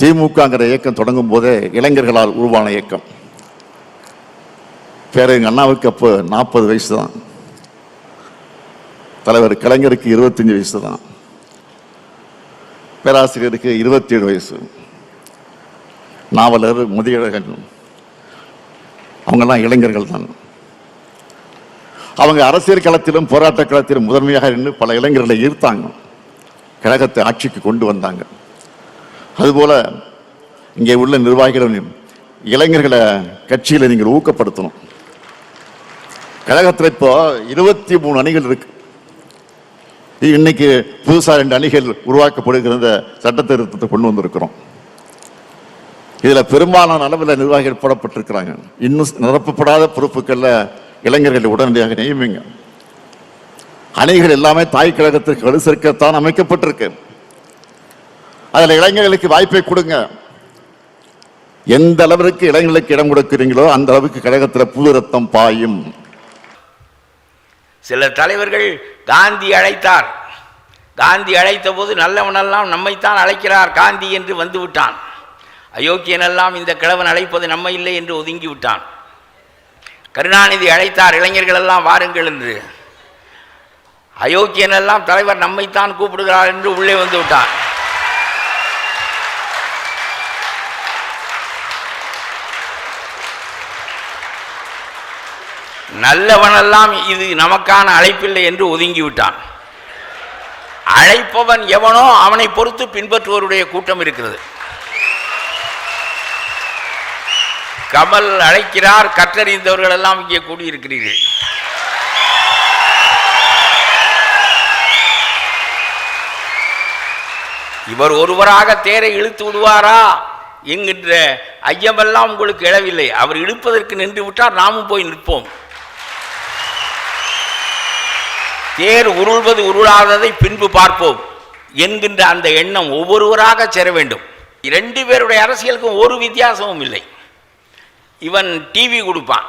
திமுகங்கிற இயக்கம் தொடங்கும் போதே இளைஞர்களால் உருவான இயக்கம். பேர எங்கள் அண்ணாவுக்கு அப்போ நாற்பது வயசு தான் தலைவர் கலைஞருக்கு இருபத்தஞ்சு வயசு தான் பேராசிரியருக்கு இருபத்தி ஏழு வயசு. நாவலர் முதியழகன் அவங்கெல்லாம் இளைஞர்கள் தான் அவங்க அரசியல் களத்திலும் போராட்ட களத்திலும் முதன்மையாக நின்று பல இளைஞர்களை ஈர்த்தாங்க. கழகத்தை ஆட்சிக்கு கொண்டு வந்தாங்க. அதுபோல இங்கே உள்ள நிர்வாகிகளும் இளைஞர்களை கட்சியில் நீங்கள் ஊக்கப்படுத்தணும். கழகத்தில் இப்போ இருபத்தி மூணு அணிகள் இருக்கு. இன்னைக்கு புதுசாக ரெண்டு அணிகள் உருவாக்கப்படுகிற சட்ட திருத்தத்தை கொண்டு வந்திருக்கிறோம். இதில் பெரும்பாலான அளவில் நிர்வாகிகள் போடப்பட்டிருக்கிறாங்க. இன்னும் நிரப்பப்படாத பொறுப்புகளில் இளைஞர்களை உடனடியாக நியமிங்க. அணிகள் எல்லாமே தாய் கழகத்திற்கு வலு சேர்க்கத்தான் அமைக்கப்பட்டிருக்கு. அதில் இளைஞர்களுக்கு வாய்ப்பை கொடுங்க. எந்த அளவிற்கு இளைஞர்களுக்கு இடம் கொடுக்கிறீங்களோ அந்த அளவுக்கு கழகத்தில் புது ரத்தம் பாயும். சில தலைவர்கள் காந்தி அழைத்தார். காந்தி அழைத்த போது நல்லவனெல்லாம் நம்மைத்தான் அழைக்கிறார் காந்தி என்று வந்து விட்டான் அயோக்கியனெல்லாம் இந்த கிழவன் அழைப்பது நம்ம இல்லை என்று ஒதுங்கி விட்டான் கருணாநிதி அழைத்தார் இளைஞர்கள் எல்லாம் வாருங்கள் என்று. அயோக்கியனெல்லாம் தலைவர் நம்மைத்தான் கூப்பிடுகிறார் என்று உள்ளே வந்து விட்டான் நல்லவனெல்லாம் இது நமக்கான அழைப்பில்லை என்று ஒதுங்கி விட்டான் அழைப்பவன் எவனோ அவனை பொறுத்து பின்பற்றுவோருடைய கூட்டம் இருக்கிறது. கமல் அழைக்கிறார் கற்றறிந்தவர்கள் எல்லாம் இங்கே கூடியிருக்கிறீர்கள். இவர் ஒருவராக தேரை இழுத்து விடுவாரா? என்கின்ற ஐயமெல்லாம் உங்களுக்கு எழவில்லை. அவர் இழுப்பதற்கு நின்று விட்டார் நாமும் போய் நிற்போம். தேர் உருள்வது உருளாததை பின்பு பார்ப்போம் என்கின்ற அந்த எண்ணம் ஒவ்வொருவராக சேர வேண்டும். ரெண்டு பேருடைய அரசியலுக்கும் ஒரு வித்தியாசமும் இல்லை. இவன் டிவி கொடுப்பான்.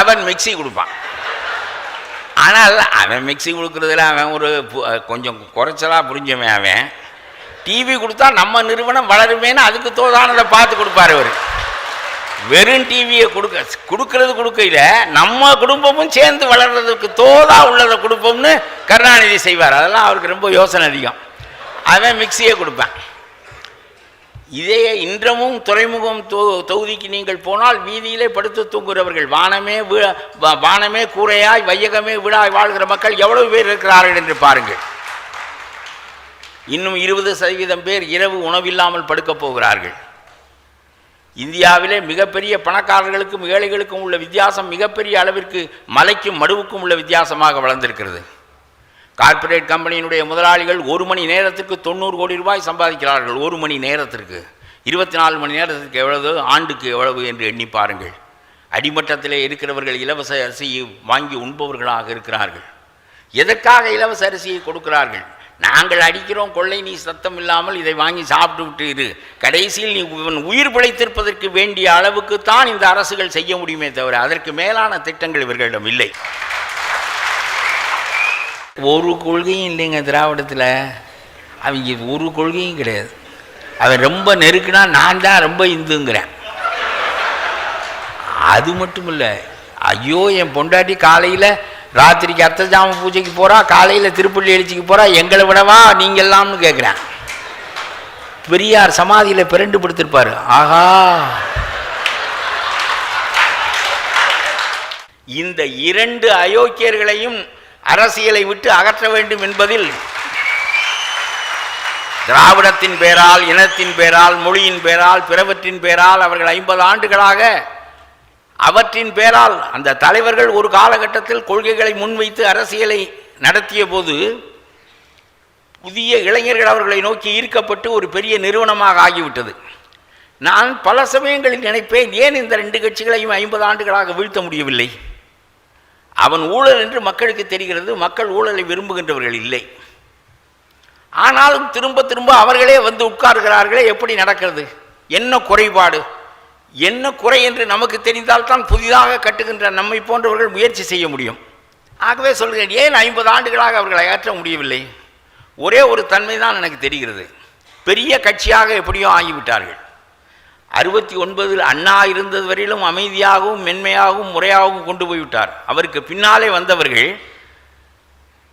அவன் மிக்ஸி கொடுப்பான். ஆனால் அவன் மிக்ஸி கொடுக்குறதுல அவன் ஒரு கொஞ்சம் குறைச்சலாக புரிஞ்சவன் அவன். டிவி கொடுத்தா நம்ம நிறுவனம் வளருமேன்னு அதுக்கு தோதானதை பார்த்து கொடுப்பாரு அவர் வெறும் டிவியை கொடுக்க கொடுக்கறது கொடுக்கையில் நம்ம குடும்பமும் சேர்ந்து வளர்றதுக்கு தோதா உள்ளதை கொடுப்போம்னு கருணாநிதி செய்வார். அதெல்லாம் அவருக்கு ரொம்ப யோசனை அதிகம். அவன் மிக்சியை கொடுப்பேன். இதே இன்றமும் துறைமுகம் தொ- தொகுதிக்கு நீங்கள் போனால் வீதியிலே படுத்து தூங்குகிறவர்கள் வானமே வானமே கூரையாய் வையகமே வீடாய் வாழ்கிற மக்கள் எவ்வளவு பேர் இருக்கிறார்கள் என்று பாருங்கள். இன்னும் இருபது சதவீதம் பேர் இரவு உணவில்லாமல் படுக்கப் போகிறார்கள். இந்தியாவிலே மிகப்பெரிய பணக்காரர்களுக்கும் ஏழைகளுக்கும் உள்ள வித்தியாசம் மிகப்பெரிய அளவிற்கு மலைக்கும் மடுவுக்கும் உள்ள வித்தியாசமாக வளர்ந்திருக்கிறது. கார்ப்பரேட் கம்பெனியினுடைய முதலாளிகள் ஒரு மணி நேரத்துக்கு தொண்ணூறு கோடி ரூபாய் சம்பாதிக்கிறார்கள் ஒரு மணி நேரத்திற்கு. இருபத்தி நாலு மணி நேரத்திற்கு எவ்வளவு ஆண்டுக்கு எவ்வளவு என்று எண்ணி பாருங்கள். அடிமட்டத்திலே இருக்கிறவர்கள் இலவச அரிசியை வாங்கி உண்பவர்களாக இருக்கிறார்கள். எதற்காக இலவச அரிசியை கொடுக்கிறார்கள்? நாங்கள் அடிக்கிறோம் கொள்ளை நீ சத்தம் இல்லாமல் இதை வாங்கி சாப்பிட்டு விட்டு இரு. கடைசியில் நீ இவன் உயிர் பிழைத்திருப்பதற்கு வேண்டிய அளவுக்கு தான் இந்த அரசுகள் செய்ய முடியுமே தவிர அதற்கு மேலான திட்டங்கள் இவர்களிடம் இல்லை. ஒரு கொள்கையும் இல்லைங்க திராவிடத்தில். அவங்க ஒரு கொள்கையும் கிடையாது. அவன் ரொம்ப நெருக்குனா நான் தான் ரொம்ப இந்துங்கிறேன். அது மட்டும் இல்லை ஐயோ என் பொண்டாட்டி காலையில் ராத்திரிக்கு அர்த்தஜாம பூஜைக்கு போகிறா காலையில் திருப்பள்ளி எழுச்சிக்கு போகிறா எங்களை விடவா நீங்கள்லாம்னு கேட்குறேன் பெரியார் சமாதியில் பிறண்டு படுத்திருப்பார். ஆஹா! இந்த இரண்டு அயோக்கியர்களையும் அரசியலை விட்டு அகற்ற வேண்டும் என்பதில் திராவிடத்தின் பேரால் இனத்தின் பேரால் மொழியின் பேரால் பிறவற்றின் பேரால் அவர்கள் ஐம்பது ஆண்டுகளாக அவற்றின் பேரால் அந்த தலைவர்கள் ஒரு காலகட்டத்தில் கொள்கைகளை முன்வைத்து அரசியலை நடத்திய போது புதிய இளைஞர்கள் அவர்களை நோக்கி ஈர்க்கப்பட்டு ஒரு பெரிய நிறுவனமாக ஆகிவிட்டது. நான் பல சமயங்களில் நினைப்பேன் ஏன் இந்த ரெண்டு கட்சிகளையும் ஐம்பது ஆண்டுகளாக வீழ்த்த முடியவில்லை? அவன் ஊழல் என்று மக்களுக்கு தெரிகிறது மக்கள் ஊழலை விரும்புகின்றவர்கள் இல்லை. ஆனாலும் திரும்ப திரும்ப அவர்களே வந்து உட்கார்கிறார்களே எப்படி நடக்கிறது? என்ன குறைபாடு? என்ன குறை என்று நமக்கு தெரிந்தால் தான் புதிதாக கட்டுகின்ற நம்மை போன்றவர்கள் முயற்சி செய்ய முடியும். ஆகவே சொல்கிறேன் ஏன் ஐம்பது ஆண்டுகளாக அவர்களை அகற்ற முடியவில்லை? ஒரே ஒரு தன்மை தான் எனக்கு தெரிகிறது. பெரிய கட்சியாக எப்படியோ ஆகிவிட்டார்கள். அறுபத்தி ஒன்பதில் அண்ணா இருந்தது வரையிலும் அமைதியாகவும் மென்மையாகவும் முறையாகவும் கொண்டு போய்விட்டார். அவருக்கு பின்னாலே வந்தவர்கள்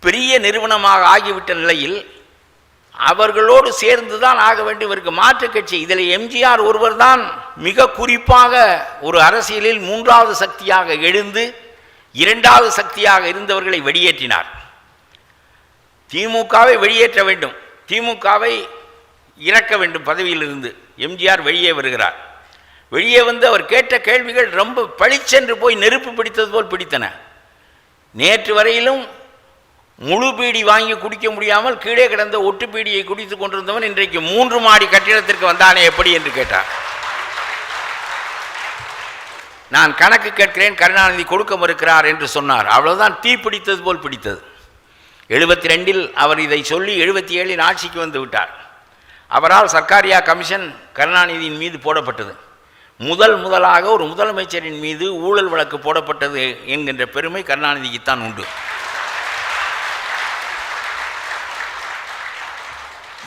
பெரிய நிறுவனமாக ஆகிவிட்ட நிலையில் அவர்களோடு சேர்ந்து தான் ஆக வேண்டும் இவருக்கு மாற்றுக் கட்சி. இதில் எம்ஜிஆர் ஒருவர் தான் மிக குறிப்பாக ஒரு அரசியலில் மூன்றாவது சக்தியாக எழுந்து இரண்டாவது சக்தியாக இருந்தவர்களை வெளியேற்றினார். திமுகவை வெளியேற்ற வேண்டும். திமுகவை இறக்க வேண்டும் பதவியிலிருந்து. எம்ஜிஆர் வெளியே வருகிறார். வெளியே வந்து அவர் கேட்ட கேள்விகள் ரொம்ப பளிச்சென்று போய் நெருப்பு பிடித்தது போல் பிடித்தன. நேற்று வரையிலும் முழு பீடி வாங்கி குடிக்க முடியாமல் கீழே கிடந்த ஒட்டு பீடியை குடித்துக் கொண்டிருந்தவன் இன்றைக்கு மூன்று மாடி கட்டிடத்திற்கு வந்தானே எப்படி என்று கேட்டார். நான் கணக்கு கேட்கிறேன் கருணாநிதி கொடுக்க மறுக்கிறார் என்று சொன்னார். அவ்வளவுதான் தீ பிடித்தது போல் பிடித்தது. எழுபத்தி ரெண்டில் அவர் இதை சொல்லி எழுபத்தி ஏழில் ஆட்சிக்கு வந்து விட்டார். அவரால் சர்க்காரியா கமிஷன் கருணாநிதியின் மீது போடப்பட்டது. முதல் முதலாக ஒரு முதலமைச்சரின் மீது ஊழல் வழக்கு போடப்பட்டது என்கின்ற பெருமை கருணாநிதிக்குத்தான் உண்டு.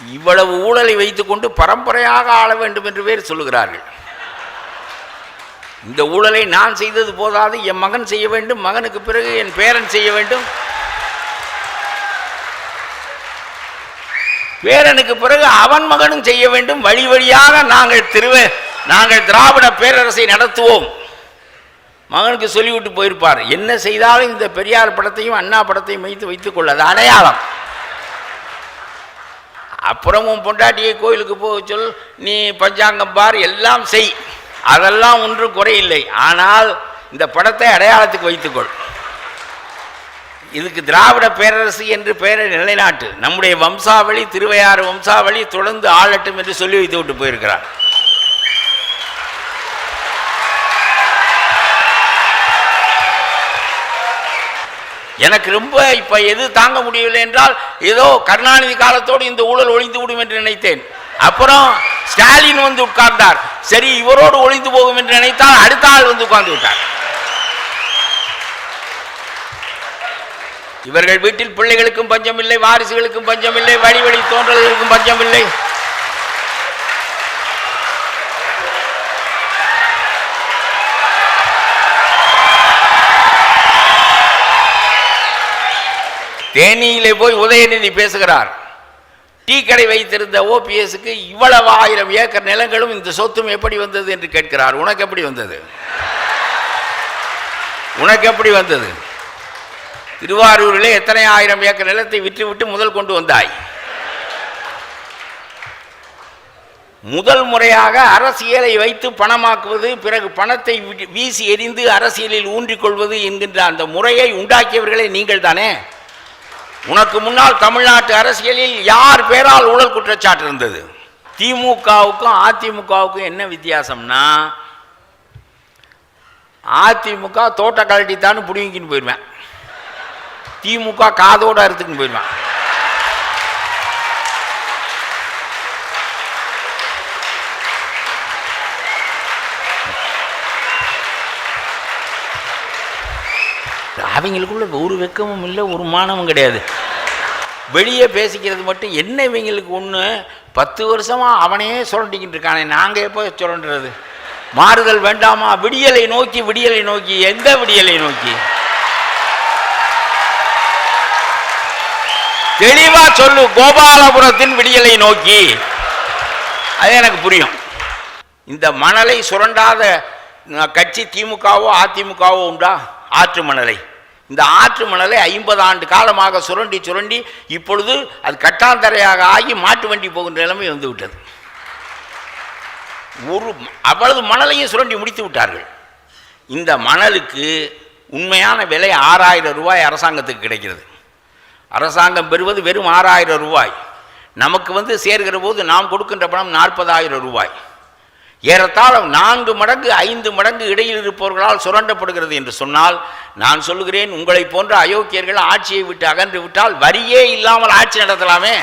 இவ்வளவு ஊழலை வைத்துக்கொண்டு பரம்பரையாக ஆள வேண்டும் என்று பேர் சொல்லுகிறார்கள். இந்த ஊழலை நான் செய்தது போதாது என் மகன் செய்ய வேண்டும் மகனுக்கு பிறகு என் பேரன் செய்ய வேண்டும். பேரனுக்கு பிறகு அவன் மகனும் செய்ய வேண்டும். வழி வழியாக நாங்கள் திருவ நாங்கள் திராவிட பேரரசை நடத்துவோம். மகனுக்கு சொல்லிவிட்டு போயிருப்பார். என்ன செய்தாலும் இந்த பெரியார் படத்தையும் அண்ணா படத்தையும் வைத்து வைத்துக் கொள்ள அது அடையாளம். அப்புறமும் பொண்டாட்டியை கோயிலுக்கு போக சொல். நீ பஞ்சாங்கம் பார் எல்லாம் செய். அதெல்லாம் ஒன்றும் குறையில்லை. ஆனால் இந்த படத்தை அடையாளத்துக்கு வைத்துக்கொள். இதுக்கு திராவிட பேரரசு என்று பெயரை நிலைநாட்டு. நம்முடைய வம்சாவளி திருவையாறு வம்சாவளி தொடர்ந்து ஆளட்டும் என்று சொல்லி வைத்து விட்டு போயிருக்கிறார். எனக்கு ரொம்ப இப்ப எது தாங்க முடியவில்லை என்றால் ஏதோ கருணாநிதி காலத்தோடு இந்த ஊழல் ஒழிந்து விடும் என்று நினைத்தேன். அப்புறம் ஸ்டாலின் வந்து உட்கார்ந்தார். சரி இவரோடு ஒழிந்து போகும் என்று நினைத்தால் அடுத்த ஆள் வந்து உட்கார்ந்து விட்டார். இவர்கள் வீட்டில் பிள்ளைகளுக்கும் பஞ்சமில்லை வாரிசுகளுக்கும் பஞ்சமில்லை வழி வழி தோன்றல்களுக்கும் பஞ்சமில்லை. தேனியிலே போய் உதயநிதி பேசுகிறார். டீ கடை வைத்திருந்த ஓபிஎஸ்க்கு இவ்வளவு ஆயிரம் ஏக்கர் நிலங்களும் இந்த சொத்தும் எப்படி வந்தது என்று கேட்கிறார். உனக்கு எப்படி வந்தது? உனக்கு எப்படி வந்தது? திருவாரூரிலே எத்தனை ஆயிரம் ஏக்கர் நிலத்தை விற்றுவிட்டு முதல் கொண்டு வந்தாய்? முதல் முறையாக அரசியலை வைத்து பணமாக்குவது பிறகு பணத்தை வீசி எறிந்து அரசியலில் ஊன்றிக் கொள்வது என்கின்ற அந்த முறையை உண்டாக்கியவர்களே நீங்கள் தானே உனக்கு முன்னால் தமிழ்நாட்டு அரசியலில் யார் பேரால் ஊழல் குற்றச்சாட்டு இருந்தது? திமுகவுக்கும் அதிமுகவுக்கும் என்ன வித்தியாசம்னா அதிமுக தோட்ட கழட்டித்தான்னு பிடிங்கின்னு போயிடுவேன் திமுக காதோட அறுத்துக்குன்னு போயிடுவேன் அவங்களுக்குள்ள ஒரு வெக்கமும் இல்லை ஒரு மானமும் கிடையாது. வெளியே பேசிக்கிறது மட்டும் என்ன இவங்களுக்கு ஒன்று பத்து வருஷமாக அவனையே சுரண்டிக்கிட்டு இருக்கானே நாங்கள் எப்போ சுரண்டுறது? மாறுதல் வேண்டாமா? விடியலை நோக்கி விடியலை நோக்கி எந்த விடியலை நோக்கி? தெளிவா சொல்லு கோபாலபுரத்தின் விடியலை நோக்கி. அது எனக்கு புரியும். இந்த மணலை சுரண்டாத கட்சி திமுகவோ அதிமுகவோ உண்டா? ஆற்று மணலை. இந்த ஆற்று மணலை ஐம்பது ஆண்டு காலமாக சுரண்டி சுரண்டி இப்பொழுது அது கட்டாந்தரையாக ஆகி மாட்டு வண்டி போகின்ற நிலைமை வந்து விட்டது ஒரு அவ்வளவு மணலையும் சுரண்டி முடித்து விட்டார்கள். இந்த மணலுக்கு உண்மையான விலை ஆறாயிரம் ரூபாய் அரசாங்கத்துக்கு கிடைக்கிறது. அரசாங்கம் பெறுவது வெறும் ஆறாயிரம் ரூபாய். நமக்கு வந்து சேர்கிற போது நாம் கொடுக்கின்ற பணம் நாற்பதாயிரம் ரூபாய். ஏறத்தாழ நான்கு மடங்கு ஐந்து மடங்கு இடையில் இருப்பவர்களால் சுரண்டப்படுகிறது என்று சொன்னால் நான் சொல்லுகிறேன் உங்களை போன்ற அயோக்கியர்கள் ஆட்சியை விட்டு அகன்று விட்டால் வரியே இல்லாமல் ஆட்சி நடத்தலாமே.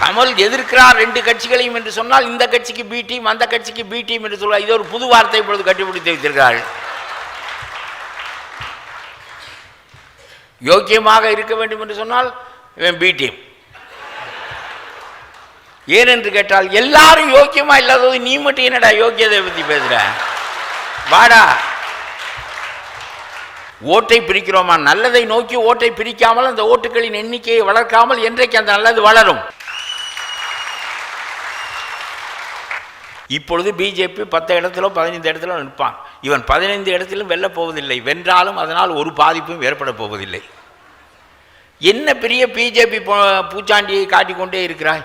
கமல் எதிர்க்கிறார் ரெண்டு கட்சிகளையும் என்று சொன்னால் இந்த கட்சிக்கு பி டீம் அந்த கட்சிக்கு பி டீம் என்று சொல்வார். இது ஒரு புது வார்த்தை இப்பொழுது கட்டுப்பிடித்து வைத்திருக்கிறார்கள். யோக்கியமாக இருக்க வேண்டும் என்று சொன்னால் இவன் பி டீம் ஏனென்று கேட்டால் எல்லாரும் யோக்கியமா இல்லாதது நீ மட்டும் என்னடா யோக்கியதை பத்தி பேசுற? வாடா. ஓட்டை பிரிக்கிறோமா? நல்லதை நோக்கி ஓட்டை பிரிக்காமல் அந்த ஓட்டுகளின் எண்ணிக்கையை வளர்க்காமல் என்றைக்கு அந்த நல்லது வளரும்? இப்பொழுது பிஜேபி பத்து இடத்திலோ பதினைந்து இடத்திலோ நிற்பான். இவன் பதினைந்து இடத்திலும் வெல்லப் போவதில்லை. வென்றாலும் அதனால் ஒரு பாதிப்பும் ஏற்பட போவதில்லை. என்ன பெரிய பிஜேபி பூச்சாண்டியை காட்டிக்கொண்டே இருக்கிறாய்?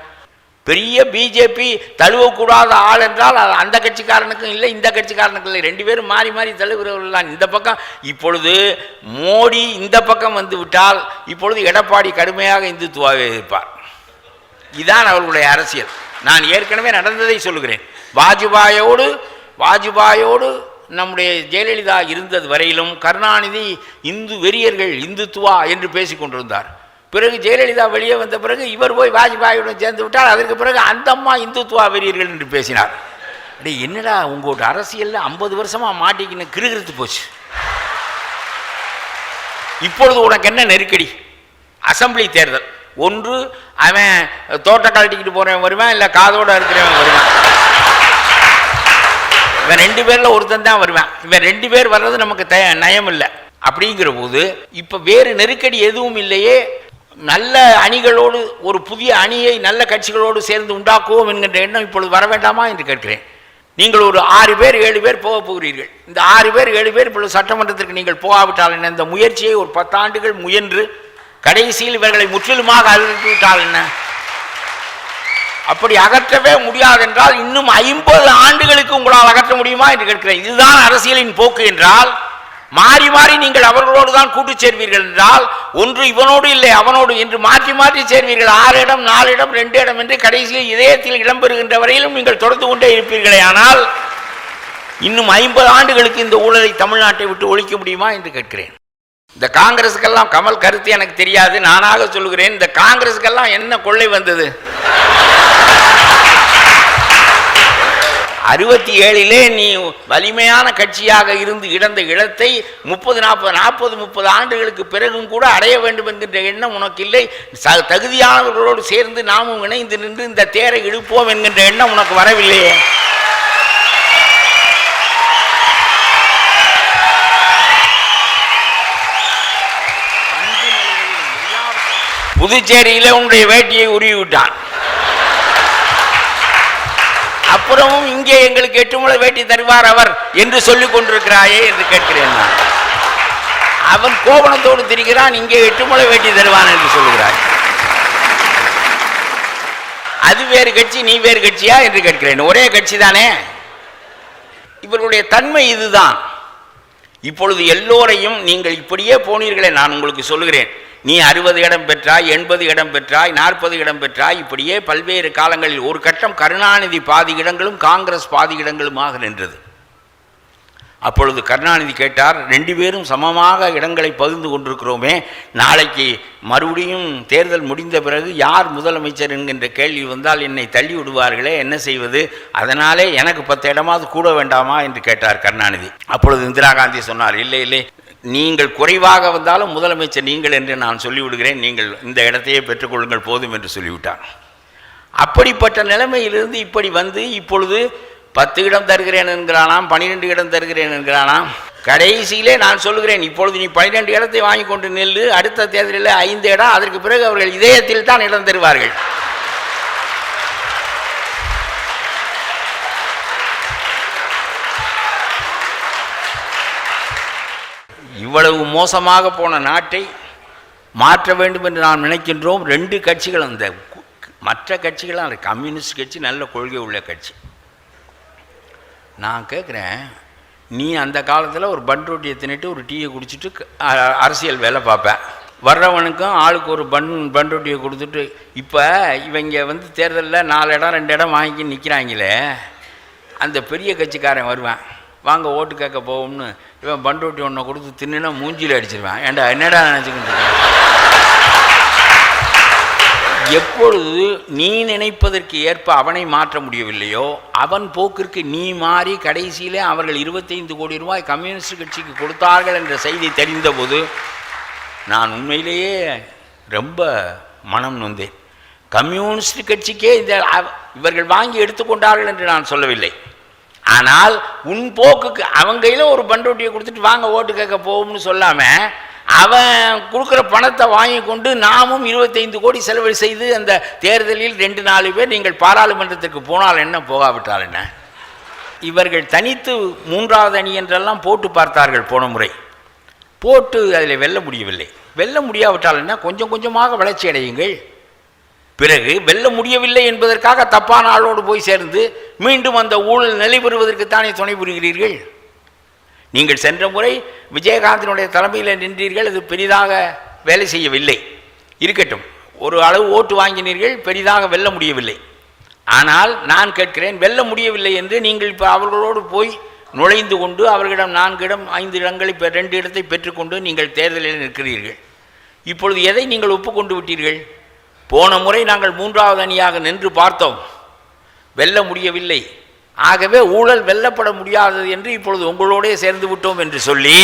பெரிய பிஜேபி தழுவக்கூடாத ஆள் என்றால் அது அந்த கட்சிக்காரனுக்கும் இல்லை இந்த கட்சிக்காரனுக்கும் இல்லை. ரெண்டு பேரும் மாறி மாறி தழுவுறவர்கள் தான். இந்த பக்கம் இப்பொழுது மோடி இந்த பக்கம் வந்து விட்டால் இப்பொழுது எடப்பாடி கடுமையாக இந்துத்துவாவை எதிர்ப்பார். இதுதான் அவர்களுடைய அரசியல். நான் ஏற்கனவே நடந்ததை சொல்லுகிறேன். வாஜ்பாயோடு வாஜ்பாயோடு நம்முடைய ஜெயலலிதா இருந்தது வரையிலும் கருணாநிதி இந்து வெறியர்கள் இந்துத்துவா என்று பேசிக்கொண்டிருந்தார். பிறகு ஜெயலலிதா வெளியே வந்த பிறகு இவர் போய் வாஜ்பாயுடன் சேர்ந்து விட்டால் அதற்கு பிறகு அந்த அம்மா இந்துத்துவா வெறியர்கள் என்று பேசினார். அடே என்னடா உங்களோட அரசியலில் ஐம்பது வருஷமாக மாட்டிக்கின்னு கிருகிருத்து போச்சு. இப்பொழுது உனக்கு என்ன நெருக்கடி? அசெம்பிளி தேர்தல். ஒன்று அவன் தோட்ட கழட்டிக்கிட்டு போகிறவன் வருவான் இல்லை காதோட இருக்கிறவன் வருவான். இவன் ரெண்டு பேரில் ஒருத்தன் தான் வருவான். இவன் ரெண்டு பேர் வர்றது நமக்கு த நயம் இல்லை அப்படிங்கிற போது இப்போ வேறு நெருக்கடி எதுவும் இல்லையே. நல்ல அணிகளோடு ஒரு புதிய அணியை நல்ல கட்சிகளோடு சேர்ந்து உண்டாக்குவோம் என்கின்ற எண்ணம் இப்பொழுது வர வேண்டாமா என்று கேட்கிறேன். நீங்கள் ஒரு ஆறு பேர் ஏழு பேர் போக போகிறீர்கள். இந்த ஆறு பேர் ஏழு பேர் இப்பொழுது சட்டமன்றத்திற்கு நீங்கள் போகாவிட்டால் என்ன? இந்த முயற்சியை ஒரு பத்தாண்டுகள் முயன்று கடைசியில் இவர்களை முற்றிலுமாக அகற்றி விட்டால் என்ன? அப்படி அகற்றவே முடியாது என்றால் இன்னும் ஐம்பது ஆண்டுகளுக்கு உங்களால் அகற்ற முடியுமா என்று கேட்கிறேன். இதுதான் அரசியலின் போக்கு என்றால் மாறி மாறி நீங்கள் அவர்களோடு தான் கூட்டு சேர்வீர்கள் என்றால் ஒன்று இவனோடு இல்லை அவனோடு என்று மாற்றி மாற்றி சேர்வீர்கள். ஆறு இடம் நாலு இடம் ரெண்டு இடம் என்று கடைசியில் இதயத்தில் இடம்பெறுகின்ற வரையிலும் நீங்கள் தொடர்ந்து கொண்டே இருப்பீர்களே. ஆனால் இன்னும் ஐம்பது ஆண்டுகளுக்கு இந்த ஊழலை தமிழ்நாட்டை விட்டு ஒழிக்க முடியுமா என்று கேட்கிறேன். இந்த காங்கிரஸுக்கெல்லாம் கமல் கருத்து எனக்கு தெரியாது. நானாக சொல்லுகிறேன் இந்த காங்கிரஸுக்கெல்லாம் என்ன கொள்ளை வந்தது? அறுபத்தி ஏழிலே நீ வலிமையான கட்சியாக இருந்து இழந்த இடத்தை முப்பது நாற்பது நாற்பது முப்பது ஆண்டுகளுக்கு பிறகும் கூட அடைய வேண்டும் என்கின்ற எண்ணம் உனக்கு இல்லை தகுதியானவர்களோடு சேர்ந்து நாமும் இணைந்து நின்று இந்த தேரை இழுப்போம் என்கின்ற எண்ணம் உனக்கு வரவில்லையே. புதுச்சேரியிலே உன்னுடைய வேட்டியை உருவி விட்டான். அப்புறமும் இங்கே எங்களுக்கு எட்டு முளை வேட்டி தருவார் அவர் என்று சொல்லிக் கொண்டிருக்கிறாயே என்று கேட்கிறேன் நான். அவன் கோபணத்தோடு திரிகிறான் இங்கே எட்டு முளை வேட்டி தருவான் என்று சொல்லுகிறாய் அது வேறு கட்சி நீ வேறு கட்சியா என்று கேட்கிறேன். ஒரே கட்சி தானே இவர்களுடைய தன்மை இதுதான். இப்பொழுது எல்லோரையும் நீங்கள் இப்படியே போனீர்களே நான் உங்களுக்கு சொல்லுகிறேன். நீ அறுபது இடம் பெற்றாய் எண்பது இடம் பெற்றாய் நாற்பது இடம் பெற்றாய் இப்படியே பல்வேறு காலங்களில் ஒரு கட்டம் கருணாநிதி பாதி இடங்களும் காங்கிரஸ் பாதி இடங்களுமாக நின்றது. அப்பொழுது கருணாநிதி கேட்டார் ரெண்டு பேரும் சமமாக இடங்களை பகிர்ந்து கொண்டிருக்கிறோமே நாளைக்கு மறுபடியும் தேர்தல் முடிந்த பிறகு யார் முதலமைச்சர் என்கின்ற கேள்வி வந்தால் என்னை தள்ளி விடுவார்களே என்ன செய்வது? அதனாலே எனக்கு பத்து இடமாவது கூட வேண்டாமா? என்று கேட்டார் கருணாநிதி. அப்பொழுது இந்திரா காந்தி சொன்னார் இல்லை இல்லை நீங்கள் குறைவாக வந்தாலும் முதலமைச்சர் நீங்கள் என்று நான் சொல்லிவிடுகிறேன். நீங்கள் இந்த இடத்தையே பெற்றுக்கொள்ளுங்கள் போதும் என்று சொல்லிவிட்டார். அப்படிப்பட்ட நிலைமையிலிருந்து இப்படி வந்து இப்பொழுது பத்து இடம் தருகிறேன் என்கிறானாம் பன்னிரெண்டு இடம் தருகிறேன் என்கிறானாம். கடைசியிலே நான் சொல்லுகிறேன் இப்பொழுது நீ பன்னிரெண்டு இடத்தை வாங்கி கொண்டு நெல்லு அடுத்த தேர்தலில் ஐந்து இடம் அதற்கு பிறகு அவர்கள் இதயத்தில் தான் இடம் தருவார்கள். இவ்வளவு மோசமாக போன நாட்டை மாற்ற வேண்டும் என்று நாம் நினைக்கின்றோம். ரெண்டு கட்சிகள் அந்த மற்ற கட்சிகள் அந்த கம்யூனிஸ்ட் கட்சி நல்ல கொள்கை உள்ள கட்சி. நான் கேட்குறேன் நீ அந்த காலத்தில் ஒரு பன் ரொட்டியை தின்னுட்டு ஒரு டீயை குடிச்சிட்டு அரசியல் வேலை பார்ப்பேன் வர்றவனுக்கும் ஆளுக்கு ஒரு பன் பன் ரொட்டியை கொடுத்துட்டு இப்போ இவங்க வந்து தேர்தலில் நாலு இடம் ரெண்டு இடம் வாங்கி நிற்கிறாங்களே அந்த பெரிய கட்சிக்காரன் வருவான். வாங்க ஓட்டு கேட்க போவோம்னு இவன் பன் ஒன்றை கொடுத்து தின்னுனா மூஞ்சியில் அடிச்சிருவேன். ஏண்டா என்னடா நினச்சிக்கிட்டு எப்பொழுது நீ நினைப்பதற்கு ஏற்ப அவனை மாற்ற முடியவில்லையோ அவன் போக்கிற்கு நீ மாறி கடைசியிலே அவர்கள் இருபத்தைந்து கோடி ரூபாய் கம்யூனிஸ்ட் கட்சிக்கு கொடுத்தார்கள் என்ற செய்தி தெரிந்தபோது நான் உண்மையிலேயே ரொம்ப மனம் நொந்தேன். கம்யூனிஸ்ட் கட்சிக்கே இந்த அவ- இவர்கள் வாங்கி எடுத்துக்கொண்டார்கள் என்று நான் சொல்லவில்லை. ஆனால் உன் போக்குக்கு அவங்க கையில் ஒரு பண்டோட்டியை கொடுத்துட்டு வாங்க ஓட்டு கேட்க போகும்னு சொல்லாமல் அவன் கொடுக்குற பணத்தை வாங்கி கொண்டு நாமும் இருபத்தைந்து கோடி செலவு செய்து அந்த தேர்தலில் ரெண்டு நாலு பேர் நீங்கள் பாராளுமன்றத்திற்கு போனால் என்ன போகாவிட்டால் என்ன? இவர்கள் தனித்து மூன்றாவது அணி என்றெல்லாம் போட்டு பார்த்தார்கள் போன முறை. போட்டு அதில் வெல்ல முடியவில்லை. வெல்ல முடியாவிட்டால் என்ன? கொஞ்சம் கொஞ்சமாக வளர்ச்சி அடையுங்கள். பிறகு வெல்ல முடியவில்லை என்பதற்காக தப்பான ஆளோடு போய் சேர்ந்து மீண்டும் அந்த ஊழல் நிலை பெறுவதற்குத்தானே துணை புரிகிறீர்கள்? நீங்கள் சென்ற முறை விஜயகாந்தினுடைய தலைமையில் நின்றீர்கள் அது பெரிதாக வேலை செய்யவில்லை. இருக்கட்டும் ஒரு அளவு ஓட்டு வாங்கினீர்கள் பெரிதாக வெல்ல முடியவில்லை. ஆனால் நான் கேட்கிறேன் வெல்ல முடியவில்லை என்று நீங்கள் இப்போ அவர்களோடு போய் நுழைந்து கொண்டு அவர்களிடம் நான்கு இடம் ஐந்து இடங்களை ரெண்டு இடத்தை பெற்றுக்கொண்டு நீங்கள் தேர்தலில் நிற்கிறீர்கள். இப்பொழுது எதை நீங்கள் ஒப்புக்கொண்டு விட்டீர்கள்? போன முறை நாங்கள் மூன்றாவது அணியாக நின்று பார்த்தோம். வெல்ல முடியவில்லை. ஆகவே ஊழல் வெல்லப்பட முடியாதது என்று இப்பொழுது உங்களோடே சேர்ந்து விட்டோம் என்று சொல்லி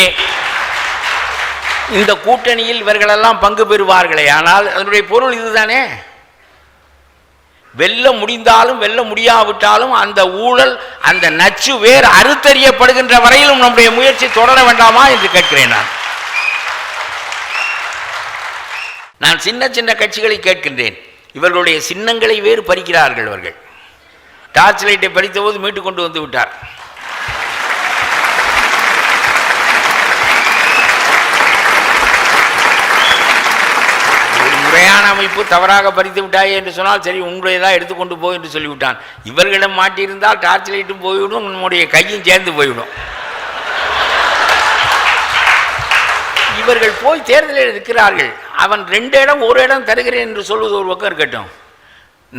இந்த கூட்டணியில் இவர்களெல்லாம் பங்கு பெறுவார்களே. ஆனால் அதனுடைய பொருள் இதுதானே? வெல்ல முடிந்தாலும் வெல்ல முடியாவிட்டாலும் அந்த ஊழல் அந்த நச்சு வேர் அறுத்தறியப்படுகின்ற வரையிலும் நம்முடைய முயற்சி தொடர வேண்டாமா என்று கேட்கிறேன் நான். நான் சின்ன சின்ன கட்சிகளை கேட்கின்றேன். இவர்களுடைய சின்னங்களை வேறு பறிக்கிறார்கள் அவர்கள் டார்ச் லைட்டை பறித்தபோது மீட்டு கொண்டு வந்து விட்டார். ஒரு முறையான அமைப்பு தவறாக பறித்து விட்டாயே என்று சொன்னால் சரி உங்களுடையதான் எடுத்துக்கொண்டு போ என்று சொல்லிவிட்டான். இவர்களிடம் மாட்டியிருந்தால் டார்ச் லைட்டும் போய்விடும் நம்முடைய கையும் சேர்ந்து போய்விடும். இவர்கள் போய் தேர்தலில் இருக்கிறார்கள். அவன் ரெண்டு இடம் ஒரு இடம் தருகிறேன் என்று சொல்வது ஒரு பக்கம் இருக்கட்டும்.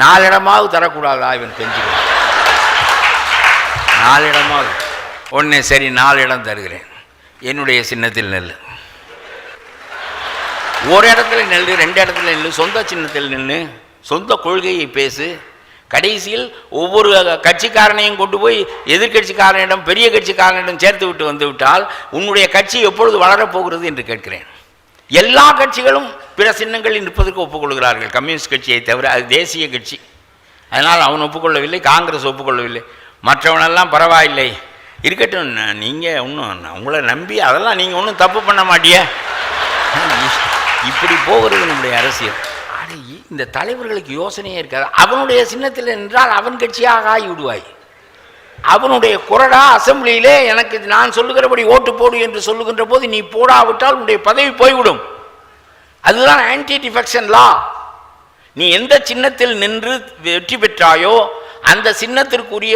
நாலு இடமாவது தரக்கூடாதா? இவன் தெரிஞ்சுக்கிறான் நாலு இடமாவது. ஒன்று சரி நாலு இடம் தருகிறேன். என்னுடைய சின்னத்தில் நெல் ஒரு இடத்துல நெல் ரெண்டு இடத்துல நெல் சொந்த சின்னத்தில் நின்று சொந்த கொள்கையை பேசு. கடைசியில் ஒவ்வொரு கட்சிக்காரனையும் கொண்டு போய் எதிர்க்கட்சிக்காரனிடம் பெரிய கட்சிக்காரனிடம் சேர்த்து விட்டு வந்துவிட்டால் உன்னுடைய கட்சி எப்பொழுது வளரப்போகிறது என்று கேட்கிறேன். எல்லா கட்சிகளும் பிற சின்னங்களில் நிற்பதற்கு ஒப்புக்கொள்கிறார்கள். கம்யூனிஸ்ட் கட்சியை தவிர அது தேசிய கட்சி. அதனால் அவன் ஒப்புக்கொள்ளவில்லை காங்கிரஸ் ஒப்புக்கொள்ளவில்லை. மற்றவனெல்லாம் பரவாயில்லை. இருக்கட்டும் நீங்கள் ஒன்றும் உங்களை நம்பி அதெல்லாம் நீங்கள் ஒன்றும் தப்பு பண்ண மாட்டியே. இப்படி போகிறது நம்முடைய அரசியல். அட, இந்த தலைவர்களுக்கு யோசனையே இருக்காது. அவனுடைய சின்னத்தில் நின்றால் அவன் கட்சியாக ஆகி விடுவாய் அவனுடைய குரடா அசெம்பிளியிலே எனக்கு நான் சொல்லுகிறபடி ஓட்டு போடு என்று சொல்லுகின்ற போது நீ போடாவிட்டால் உன்னுடைய பதவி போய்விடும். அதுதான் ஆன்டி டிஃபெக்ஷன் லா நீ எந்த சின்னத்தில் நின்று வெற்றி பெற்றாயோ அந்த சின்னத்திற்குரிய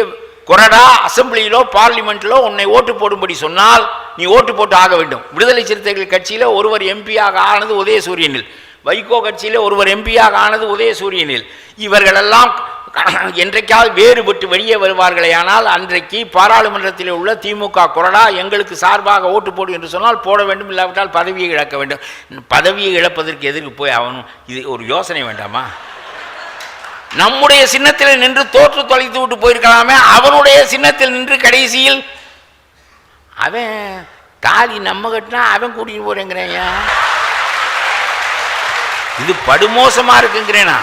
கொறடா அசெம்பிளியிலோ பார்லிமெண்ட்டிலோ உன்னை ஓட்டு போடும்படி சொன்னால் நீ ஓட்டு போட்டு ஆக வேண்டும். விடுதலை சிறுத்தைகள் கட்சியில் ஒருவர் எம்பியாக ஆனது உதயசூரியனில். வைகோ கட்சியில் ஒருவர் எம்பியாக ஆனது உதயசூரியனில். இவர்களெல்லாம் என்றைக்காவது வேறுபட்டு வெளியே வருவார்களே ஆனால் அன்றைக்கு பாராளுமன்றத்தில் உள்ள திமுக கொறடா எங்களுக்கு சார்பாக ஓட்டு போடு என்று சொன்னால் போட வேண்டும் இல்லாவிட்டால் பதவியை இழக்க வேண்டும். பதவியை இழப்பதற்கு எதிர்க்கு போய் அவனும் இது ஒரு யோசனை வேண்டாமா? நம்முடைய சின்னத்தில் நின்று தோற்று தொலைத்து விட்டு போயிருக்கலாமே அவனுடைய சின்னத்தில் நின்று கடைசியில் அவன் தாலி நம்ம கட்டினா அவன் கூட்டிட்டு போறேங்கிறேன் இது படுமோசமா இருக்குங்கிறேனா?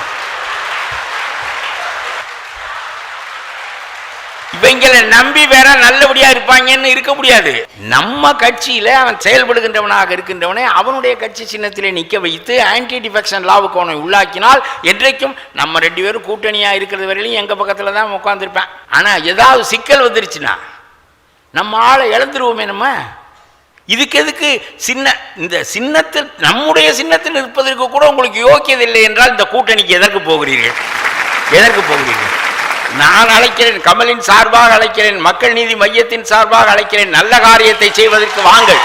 இவங்களை நம்பி வேற நல்லபடியா இருப்பாங்கன்னு இருக்க முடியாது. நம்ம கட்சியில அவன் செயல்படுகின்றவனாக இருக்கின்றவனை அவனுடைய கட்சி சின்னத்திலே நிக்க வைத்து ஆன்டி டிஃபெக்ஷன் லாவுக்கு அவனை உள்ளாக்கினால் என்றைக்கும் நம்ம ரெண்டு பேரும் கூட்டணியா இருக்கிறது வரையிலும் எங்க பக்கத்துல தான் உட்காந்துருப்பேன் ஆனா ஏதாவது சிக்கல் வந்துருச்சுன்னா நம்ம ஆளை இழந்துருவோமே நம்ம. இதுக்கு எதுக்கு சின்ன இந்த சின்னத்தில் நம்முடைய சின்னத்தில் இருப்பதற்கு கூட உங்களுக்கு யோக்கியதில்லை என்றால் இந்த கூட்டணிக்கு எதற்கு போகிறீர்கள்? எதற்கு போகிறீர்கள்? நான் அழைக்கிறேன் கமலின் சார்பாக அழைக்கிறேன் மக்கள் நீதி மையத்தின் சார்பாக அழைக்கிறேன். நல்ல காரியத்தை செய்வதற்கு வாங்கள்.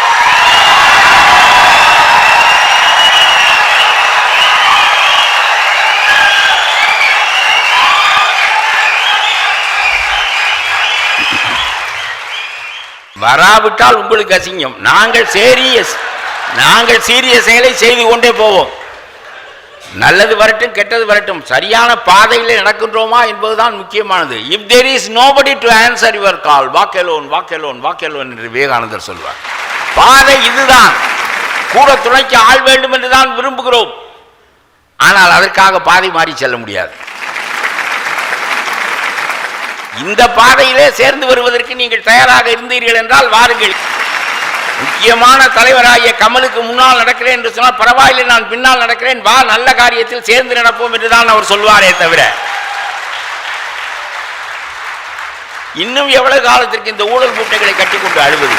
வராவிட்டால் உங்களுக்கு அசிங்கம். நாங்கள் சீரியஸ் நாங்கள் சீரிய செயலை செய்து கொண்டே போவோம். நல்லது வரட்டும் கெட்டது வரட்டும். சரியான பாதையில் நடக்கின்றோமா என்பதுதான் முக்கியமானது. If there is nobody to answer your call walk alone walk alone walk alone என்று விவேகானந்தர் சொல்வார். பாதை இதுதான். கூட துணைக்கு ஆள் வேண்டும் என்று தான் விரும்புகிறோம். ஆனால் அதற்காக பாதை மாறி செல்ல முடியாது. இந்த பாதையிலே சேர்ந்து வருவதற்கு நீங்கள் தயாராக இருந்தீர்கள் என்றால் வாருங்கள். முக்கியமான தலைவராகிய கமலுக்கு முன்னால் நடக்கிறேன் என்று சொன்னால் பரவாயில்லை நான் பின்னால் நடக்கிறேன். வா நல்ல காரியத்தில் சேர்ந்து நடப்போம் என்றுதான் அவர் சொல்வாரே தவிர. இன்னும் எவ்வளவு காலத்திற்கு இந்த ஊழல் மூட்டைகளை கட்டிக்கொண்டு அழுவது?